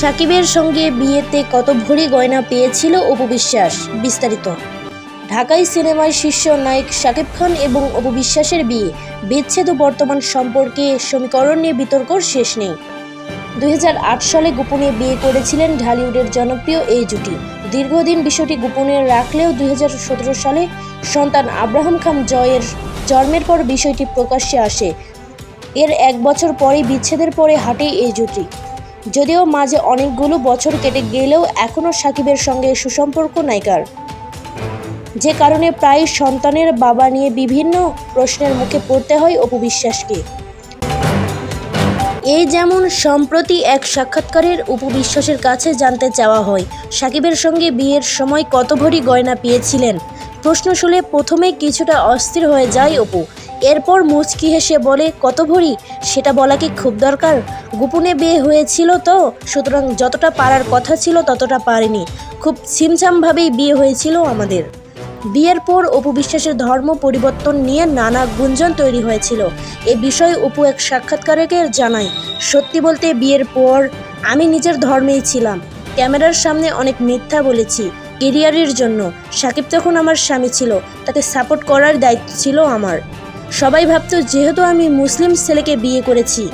সাকিবের সঙ্গে বিয়েতে কত ভরি গয়না পেয়েছিল অপু বিশ্বাস? বিস্তারিত। ঢাকাই সিনেমার শীর্ষ নায়ক শাকিব খান এবং অপু বিশ্বাসের বিয়ে। বিচ্ছেদ ও বর্তমান সম্পর্কে সমীকরণ নিয়ে বিতর্কর শেষ নেই। দুই হাজার আট সালে গোপনে বিয়ে করেছিলেন ঢালিউডের জনপ্রিয় এই জুটি। দীর্ঘদিন বিষয়টি গোপনে রাখলেও দুই হাজার সতেরো সালে সন্তান আব্রাহাম খান জয়ের, জন্মের পর বিষয়টি প্রকাশ্যে আসে। এর এক বছর পরে বিচ্ছেদের পরে হাঁটে এই জুটি। যদিও মাঝে অনেকগুলো বছর কেটে গেলেও এখনও সাকিবের সঙ্গে সুসম্পর্ক নায়িকার যে কারণে প্রায় সন্তানের বাবা নিয়ে বিভিন্ন প্রশ্নের মুখে পড়তে হয় অপু বিশ্বাসকে। এই যেমন সম্প্রতি এক সাক্ষাৎকারের অপু বিশ্বাসের কাছে জানতে চাওয়া হয়, সাকিবের সঙ্গে বিয়ের সময় কত ভরি গয়না পেয়েছিলেন? প্রশ্ন শুনে প্রথমে কিছুটা অস্থির হয়ে যায় অপু। এরপর মুচকি হেসে বলে, কত ভরি? সেটা বলা কি খুব দরকার? গোপনে বিয়ে হয়েছিল তো? সুতরাং যতটা পারার কথা ছিল ততটা পারেনি। খুব ছিমছামভাবেই বিয়ে হয়েছিল আমাদের। বিয়ের পর অপু বিশ্বাসের ধর্ম পরিবর্তন নিয়ে নানা গুঞ্জন তৈরি হয়েছিল। এ বিষয়ে অপু এক সাক্ষাৎকারকে জানায়, সত্যি বলতে বিয়ের পর আমি নিজের ধর্মেই ছিলাম। ক্যামেরার সামনে অনেক মিথ্যা বলেছি, কেরিয়ারের জন্য। সাকিব তখন আমার স্বামী ছিল, তাকে সাপোর্ট করার দায়িত্ব ছিল আমার। সবাই ভাবতো যেহেতু আমি মুসলিম ছেলেকে বিয়ে করেছি।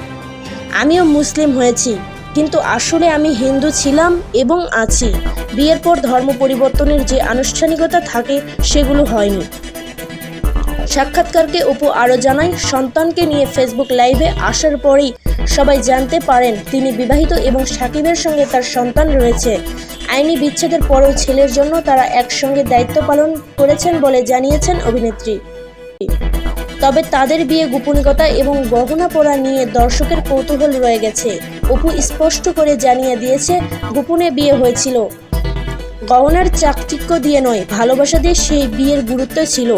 আমিও মুসলিম হয়েছি, কিন্তু আসলে আমি হিন্দু ছিলাম এবং আছি। বিয়ের পর ধর্ম পরিবর্তনের যে আনুষ্ঠানিকতা থাকে, সেগুলো হয়নি। সাক্ষাৎকারকে অপু আরও জানায়, সন্তানকে নিয়ে ফেসবুক লাইভে আসার পরেই সবাই জানতে পারেন, তিনি বিবাহিত এবং সাকিবের সঙ্গে তার সন্তান রয়েছে। আইনি বিচ্ছেদের পরেও ছেলের জন্য তারা একসঙ্গে দায়িত্ব পালন করেছেন বলে জানিয়েছেন অভিনেত্রী। তবে তাদের বিয়ে গোপনীয়তা এবং গহনা পরা নিয়ে দর্শকের কৌতূহল রয়ে গেছে। অপু স্পষ্ট করে জানিয়ে দিয়েছে, গোপনে বিয়ে হয়েছিল। গহনার চাকচিক্য দিয়ে নয়, ভালোবাসা দিয়ে সেই বিয়ের গুরুত্ব ছিল।